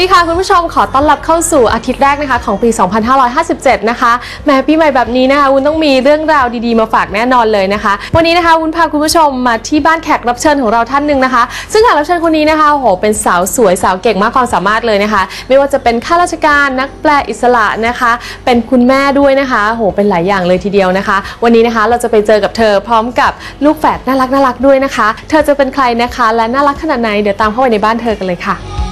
ดีค่ะคุณผู้ชมขอต้อนรับเข้าสู่อาทิตย์แรกนะคะของปี 2557 นะคะแม้ปีใหม่แบบนี้นะคะวุ้นต้องมีเรื่องราวดีๆมาฝากแน่นอนเลยนะคะ วันนี้นะคะวุ้นพาคุณผู้ชมมาที่บ้านแขกรับเชิญของเราท่านหนึ่งนะคะ ซึ่งแขกรับเชิญคนนี้นะคะโอ้โหเป็นสาวสวยสาวเก่งมากความสามารถเลยนะคะ ไม่ว่าจะเป็นข้าราชการนักแปลอิสระนะคะ เป็นคุณแม่ด้วยนะคะโอ้โหเป็นหลายอย่างเลยทีเดียวนะคะ วันนี้นะคะเราจะไปเจอกับเธอพร้อมกับลูกแฝดน่ารักน่ารักด้วยนะคะ เธอจะเป็นใครนะคะ และน่ารักขนาดไหนเดี๋ยวตามเข้าไปในบ้านเธอกันเลยค่ะ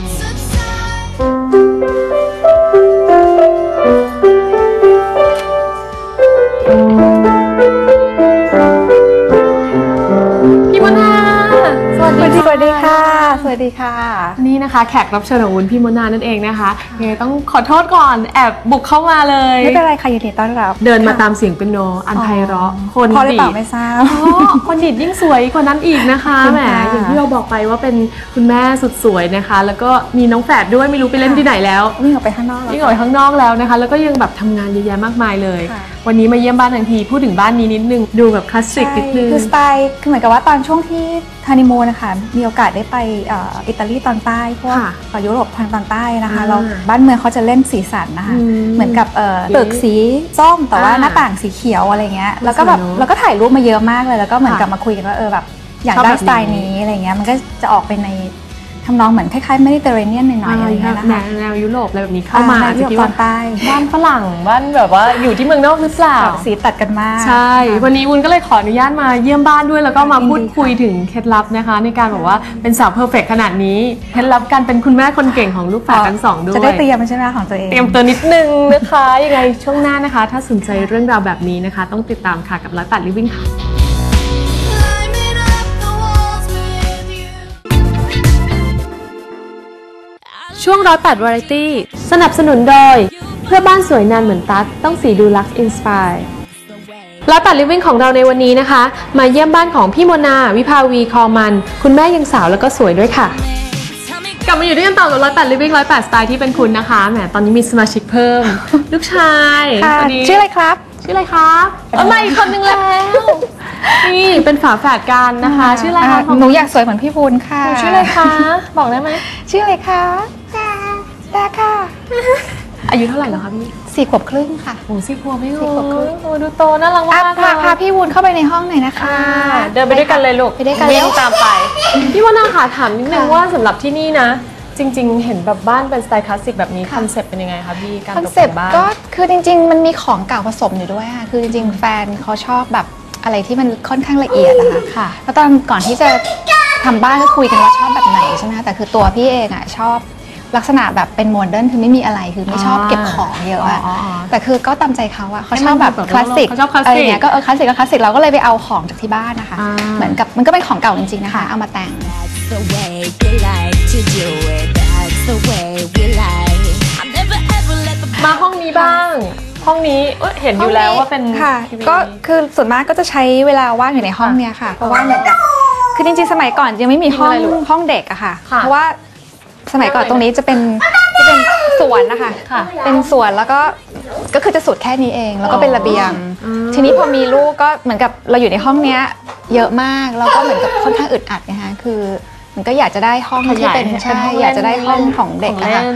วัสดีค่ะ นี่นะคะแขกรับเชิญของวุ้นพี่มนานั่นเองนะคะยังไงต้องขอโทษก่อนแอบบุกเข้ามาเลย ไม่เป็นไรค่ะยินดีต้อนรับ เดินมาตามเสียงเป็นโน อันไพเราะคนพอหรือเปล่าดีดไม่ทราบอ๋อคนดิดยิ่งสวยกว่านั้นอีกนะคะขอบคุณแหมค่ะอย่างที่เราบอกไปว่าเป็นคุณแม่สุดสวยนะคะ แล้วก็มีน้องแฝดด้วยไม่รู้ไปเล่นที่ไหนแล้ววิ่งออกไปข้างนอกแล้วยิ่งออกไปข้างนอกแล้วนะคะ แล้วก็ยังแบบทำงานเยอะแยะมากมายเลยค่ะวันนี้มาเยี่ยมบ้านทันทีพูดถึงบ้านนี้นิดนึงดูแบบคลาสสิกนิดนึงคือสไตล์คือเหมือนกับว่าตอนช่วงที่ฮันนีมูนนะคะมีโอกาสได้ไปเอ่ออิตาลีตอนใต้พวกค่ะเอ่อยุโรปทางตอนใต้นะคะอ่าแล้วบ้านเมืองเขาจะเล่นสีสันนะคะอืมเหมือนกับเอ่อตึกสีส้มแต่ว่าอ่าหน้าต่างสีเขียวอะไรเงี้ยแล้วก็แบบสวยเนอะแล้วก็ถ่ายรูปมาเยอะมากเลย แล้วก็เหมือนค่ะกับมาคุยกันว่าเออแบบอยากชอบได้แบบสไตล์นี้นี้อะไรเงี้ยมันก็จะออกไปใน ทำนองเหมือนคล้ายๆเมดิเตอร์เรเนียนหน่อยๆอะไรเงี้ยนะแนคะวแนวยุโรปอะไรแบบนี้เข้ามาอ่อาจจะยุโรคิดปตอว่านใต้บ้านฝรั่งบ้านแบบว่าอยู่ที่เมืองนอกหรือเปล่าสีตัดกันมาก ใช่ วันนี้วุ้นก็เลยขออนุญาตมาเยี่ยมบ้านด้วย แล้วก็มายินดีพูดคุยค่ะถึงเคล็ดลับนะคะ ในการบอกว่าเป็นสาวเพอร์เฟกขนาดนี้เคล็ดลับการเป็นคุณแม่คนเก่งของลูกแฝดทั้งสองด้วยจะได้เตรียมใช่ไหมของตัวเองเตรียมตัวนิดนึงนะคะยังไงช่วงหน้านะคะ ถ้าสนใจเรื่องราวแบบนี้นะคะ ต้องติดตามค่ะกับร้อยแปดลิฟวิ่งค่ะ ช่วงร้อยแปดวาไรตี้ สนับสนุนโดย เพื่อบ้านสวยนานเหมือนตั๊กต้องสีดูลักซ์อินสปายร้อยแปดลิฟวิ่งของเราในวันนี้นะคะ มาเยี่ยมบ้านของพี่โมนา วิภาวีคอมัน คุณแม่ยังสาวแล้วก็สวยด้วยค่ะ Tell me กลับมาอยู่ด้วยกันต่อกับร้อยแปดลิฟวิ่งร้อยแปดสไตล์ที่เป็นคุณนะคะแหมตอนนี้มีสมาชิกเพิ่ม ลูกชายค่ะวันนี้ชื่ออะไรครับ ชื่ออะไรคะเอามาอีกคนนึงแล้วนี่เป็นฝาแฝดกันนะคะ ชื่ออะไรคะหนูอยากสวยเหมือนพี่พูนค่ะหนูชื่ออะไรคะบอกได้ไหมชื่ออะไรคะ ดาดาค่ะ อายุเท่าไหร่แล้วคะพี่สี่ขวบครึ่งค่ะ โอ้สี่ขวบไม่สี่ขวบครึ่งโอ้ดูโตน่ารักอะมากพาพาพี่วูนเข้าไปในห้องหน่อยนะคะค่ะเดินไปด้วยกันเลยลูกไปด้วยกันวิ่งเร็วตามไป พี่ว่านาค่ะถามนิดนึงค่ะว่าสำหรับที่นี่นะจริง ๆ เห็นแบบบ้านเป็นสไตล์คลาสสิกแบบนี้คอนเซ็ปต์เป็นยังไงคะพี่การคอนตกเซ็แต่ปงต์บ้านก็คือจริง ๆ มันมีของเก่าผสมอยู่ด้วยค่ะคือจริง ๆ แฟนเขาชอบแบบอะไรที่มันค่อนข้างละเอียดอะค่ะค่ะแล้วตอนก่อนที่จะทำบ้านก็คุยกันว่าชอบแบบไหนใช่ไหมคะแต่คือตัวพี่เองอะชอบ ลักษณะแบบเป็นโมเดิร์นคือไม่มีอะไรคือไม่ชอบเก็บของเยอะอะอ๋ออ๋อแต่คือก็ตามใจเขาอะเขาให้ชมันอบแบบดูแบบคลาสสิกเขาชอบคลาสสิกอะไรเงี้ยก็เออคลาสสิกก็คลาสสิกเราก็เลยไปเอาของจากที่บ้านนะคะอ่าเหมือนกับมันก็เป็นของเก่าจริงๆนะคะ เอามาแต่ง that's the way we like to do it. That's the way we like. I never ever let the มาห้องนี้บ้างห้องนี้เอ้ยเห็นอยู่แล้วว่าเป็นค่ะทีวีก็คือส่วนมากก็จะใช้เวลาว่างอยู่ในห้องเนี้ยค่ะ เพราะว่าเหมือนกับคือจริงๆสมัยก่อนยังไม่มีห้องมีอะไรลูกห้องเด็กอะค่ะค่ะเพราะว่า สมัยก่อนตรงนี้จะเป็นจะเป็นสวนนะคะค่ะเป็นสวนแล้วก็ก็คือจะสุดแค่นี้เอง แล้วก็เป็นระเบียงอืมทีนี้พอมีลูกก็เหมือนกับเราอยู่ในห้องเนี้ยเยอะมากแล้วก็เหมือนกับค่อนข้างอึดอัดนะคะคือ มันก็อยากจะได้ห้องที่เป็นขยายใช่เป็นห้องเล่นอยากจะได้ห้องของเด็กของอะเล่ค่ะน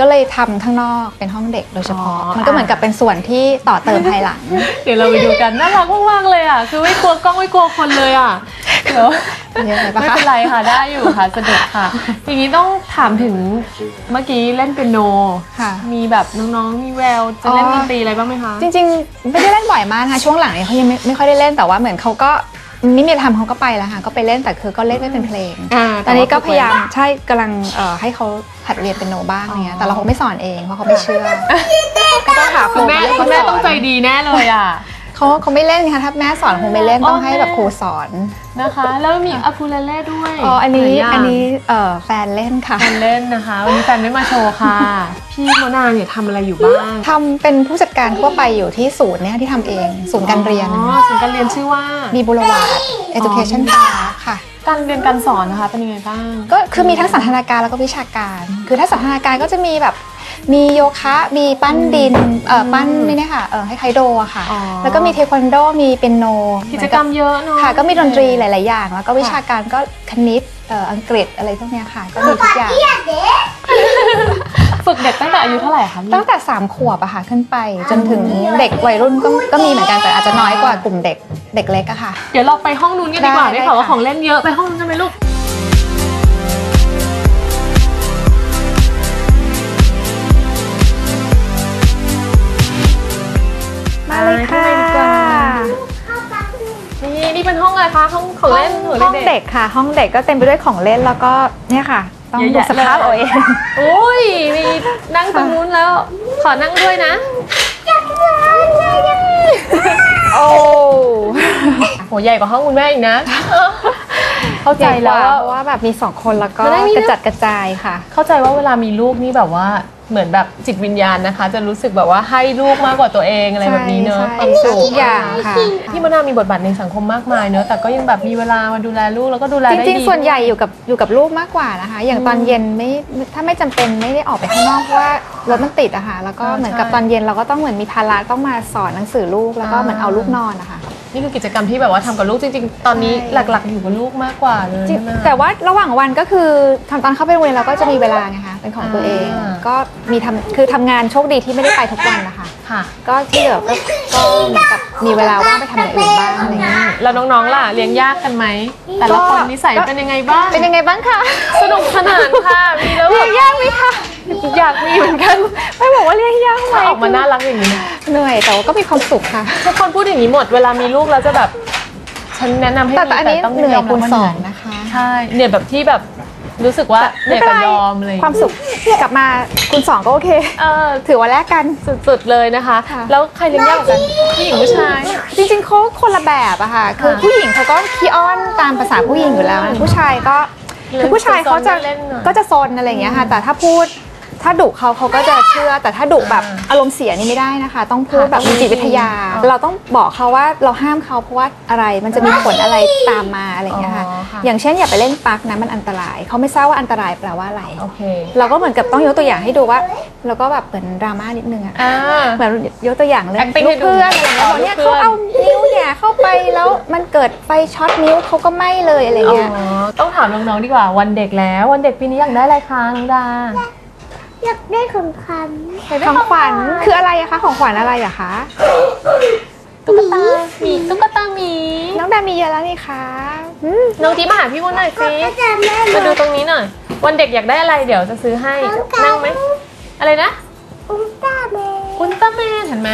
ก็เลยทำข้างนอกเป็นห้องเด็กโดยเฉพาะ อ๋อ มันก็เหมือนกับเป็นส่วนที่ต่อเติมภายหลัง เดี๋ยวเราไปดูกันน่ารักมากๆเลยอะคือไม่กลัวกล้องไม่กลัวคนเลยอะเดี๋ยว เยอะไปปะไม่คะ เป็นไรค่ะ ได้อยู่ค่ะสนุกค่ะ อย่างนี้ต้องถามถึงเมื่อกี้เล่นเปียโนค่ะมีแบบน้องๆ มีแวว จะเล่นดนตรีอะไรบ้างไหมคะ จริงๆ ไม่ได้เล่นบ่อยมากนะคะช่วงหลังเนี่ยเขายังไม่ไม่ค่อยได้เล่นแต่ว่าเหมือนเขาก็ ไม่มีอะไรทำเขาก็ไปแล้วค่ะก็ไปเล่นแต่คือก็เล่นไม่เป็นเพลงอ่าตอนนี้ก็แต่ว่าพยายามใช่กำลังเอ่อให้เขาหัดเรียนเป็นโนบ้างอะไรเงี้ยแต่เราคงไม่สอนเองเพราะเขาไม่เชื่อก็ต้องหาคคุรูณแม่ให้คุเขาณแม่สต้องใจอนดีแน่เลยอะ เขาเขาไม่เล่นค่ะถ้าแม่สอนคงไม่เล่นต้องให้แบบครูสอนนะคะ แล้วมีอะคูเลเล่ด้วยอ๋ออันนี้หลายย่างอันนี้เอ่อแฟนเล่นค่ะแฟนเล่นนะคะวันนี้แฟนไม่มาโชว์ค่ะ พี่โมนาเนี่ยทำอะไรอยู่บ้างทำเป็นผู้จัดการทั่วไปอยู่ที่ศูนย์เนี่ยที่ทำเองศูนย์การเรียนอ๋อศูนย์การเรียนชื่อว่ามีบุรวาด education park ค่ะการเรียนการสอนนะคะเป็นยังไงบ้าง ก็คือมีทั้งสันทนาการแล้วก็วิชาการ คือถ้าสันทนาการก็จะมีแบบ มีโยคะมีปั้นดินเอ่อปั้นนี่เนี่ยค่ะเออให้ไคโดอะค่ะ อ๋อแล้วก็มีเทควันโดมีเปียโนกิจกรรมเยอะเนาะค่ะ ก็มีดนตรีหลาย ๆ อย่าง แล้วก็วิชาการก็คณิตเอ่ออังกฤษอะไรพวกเนี้ยค่ะ ก็มีทุกอย่างฝึกเด็กตั้งแต่อายุเท่าไหร่คะพี่ตั้งแต่ 3 ขวบอะค่ะขึ้นไป จนถึงเด็กวัยรุ่นก็ก็มีเหมือนกันแต่อาจจะน้อยกว่ากลุ่มเด็กเด็กเล็กอะค่ะ เดี๋ยวเราไปห้องนู้นกันดีกว่าได้ได้ข่าวว่าค่ะของเล่นเยอะไปห้องนู้นกันไหมลูก เลยค่ะไปดีกว่านี่นี่เป็นห้องอะไรคะ ห้องของเล่นของห้องเด็กเด็กค่ะ ห้องเด็กก็เต็มไปด้วยของเล่นแล้วก็เนี่ยค่ะ ต้องเยอะดูแยะสภาพเลยเอาเองโอ้ยมีนั่งตรงนู้นแล้ว ขอนั่งด้วยนะโอ้โหใหญ่กว่าห้องคุณแม่อีกนะ เข้าใจใจแล้แล้ววว่าเพราะว่าแบบมีสองคนแล้วก็จะได้มีกระจัดกระจายค่ะ เข้าใจว่าเวลามีลูกนี่แบบว่าเหมือนแบบจิตวิญญาณนะคะ จะรู้สึกแบบว่าให้ลูกมากกว่าตัวเองอะไรแบบนี้เนอะใช่ความใช่สุขทุกอย่างค่ะพี่มะนาวมีบทบาทในสังคมมากมายเนอะแต่ก็ยังแบบมีเวลามาดูแลลูกแล้วก็ดูแลจได้ริงดีๆส่วนใหญ่อยู่กับอยู่กับลูกมากกว่านะคะ อย่างตอนเย็นไม่ถ้าไม่จำเป็นไม่ได้ออกไปข้างนอกเพราะว่ารถมันติดอะค่ะแล้วก็อ่าเหมือนกับใช่ตอนเย็นเราก็ต้องเหมือนมีภาระต้องมาสอนหนังสือลูกแล้วก็อ่าเหมือนเอาลูกนอนนะคะ นี่คือกิจกรรมที่แบบว่าทำกับลูกจริง ๆ ตอนนี้ใช่หลักๆ อยู่กับลูกมากกว่าเลยจริงใช่ไหม แต่ว่าระหว่างวันก็คือทำตอนเข้าไปโรงเรียนเราก็จะมีเวลาไงคะเป็นของตัวเอง อ่า ก็มีทำคือทำงานโชคดีที่ไม่ได้ไปทุกวันนะคะ ค่ะ ก็ที่เหลือก็ก็เหมือนกับมีเวลาว่างไปทำอย่างอื่นบ้างอะไรอย่างเงี้ย แล้วน้องๆล่ะเลี้ยงยากกันไหมแต่ละคนนิสัยเป็นยังไงบ้างเป็นยังไงบ้างคะสนุกสนานค่ะมีแล้วแบเลี้ยบงยากไหมคะอยากมีเหมือนกัน ไม่บอกว่าเลี้ยงยากไหมถ้าออกมาน่ารักอย่างนี้ เหนื่อยแต่ว่าก็มีความสุขค่ะ ทุกคนพูดอย่างนี้หมดเวลามีลูกแล้วจะแบบ ฉันแนะนำให้แต่มีแต่อันนี้ต้องเหนื่อยมรับคูณว่าสองเหยนะคะ ใช่เนี่ยแบบที่แบบรู้สึกว่าเหนื่อยกับยอมอะไรอย่างความเลยสุขกลับมาคูณสองก็โอเค เออถือว่าแลกกัน สุดๆเลยนะคะ ค่ะ แล้วใครเลี้ยงยากกว่ากันผู้หญิงผู้ชาย จริงๆเขาคนละแบบอะค่ะ คือผู้หญิงเขาก็ขี้อ้อนตามภาษาผู้หญิงอยู่แล้วนะผู้ชายก็คือผู้ชายเขาจะเล่นหน่อย ก็จะซนอะไรอย่างเงี้ยค่ะ แต่ถ้าพูด ถ้าดุเขาเขาก็จะเชื่อ แต่ถ้าดุแบบอ่าอารมณ์เสียนี่ไม่ได้นะคะ ต้องพูดค่ะแบบมีจิตวิทยาอ๋อเราต้องบอกเขาว่าเราห้ามเขาเพราะว่าอะไรมันจะมีผลอะไรตามมาอะไรอย่างเงี้ยค่ะอ๋อค่ะอย่างเช่นอย่าไปเล่นปลั๊กนะมันอันตราย เขาไม่ทราบว่าอันตรายแปลว่าอะไรโอเคเราก็เหมือนกับต้องยกตัวอย่างให้ดูว่าเราก็แบบเหมือนดราม่านิดนึงอะอ่าเหมือนยกตัวอย่างเรื่อง Acting ลูให้กดูเพื่อนอะไรอย่างเงี้ยบอกเนี่ยลูกเพื่อนเขาเอานิ้วแหย่เข้าไปแล้วมันเกิดไฟช็อตนิ้วเขาก็ไหม้เลยอะไรอ๋อเงี้ยต้องถามน้องๆดีกว่าวันเด็กแล้ว วันเด็กปีนี้อยากได้อะไรคะน้องดา อยากได้ของขวัญของขวัญคืออะไรอะคะ ของขวัญอะไรอะคะ ตุ๊กตาหมีตุ๊กตาหมี น้องดามีเยอะแล้วนี่คะอืมน้องที่มาหาพี่วุ้นหน่อยสิก็จะแม่มาดูตรงนี้หน่อย วันเด็กอยากได้อะไรเดี๋ยวจะซื้อให้ นั่งไหม อะไรนะ อุลตร้าแมน อุลตร้าแมนเห็นไหม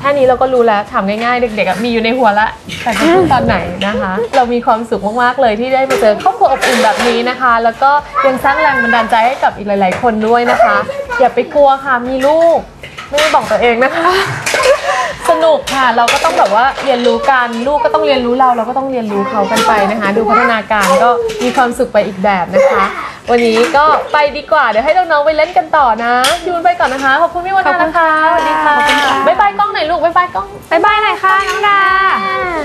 แค่นี้เราก็รู้แล้วถามง่ายๆ เด็กๆอะมีอยู่ในหัวละแต่จะพูดตอนไหนนะคะ เรามีความสุขมากๆเลยที่ได้มาเจอครอบครัวอบอุ่นแบบนี้นะคะ แล้วก็ยังสร้างแรงบันดาลใจให้กับอีกหลาย ๆ คนด้วยนะคะ อย่าไปกลัวค่ะมีลูก ไม่ได้บอกตัวเองนะคะ สนุกค่ะเราก็ต้องแบบว่าเรียนรู้กันลูกก็ต้องเรียนรู้เราเราก็ต้องเรียนรู้เขากันไปนะคะ ดูพัฒนาการก็มีความสุขไปอีกแบบนะคะ วันนี้ก็ไปดีกว่า เดี๋ยวให้น้องๆไปเล่นกันต่อนะพี่วุ้นไปก่อนนะคะ ขอบคุณพี่วันนะคะสวัสดีค่ะ บ๊ายบายกล้องหน่อยลูก บ๊ายบายกล้อง บ๊ายบายหน่อยค่ะน้องดาอ่า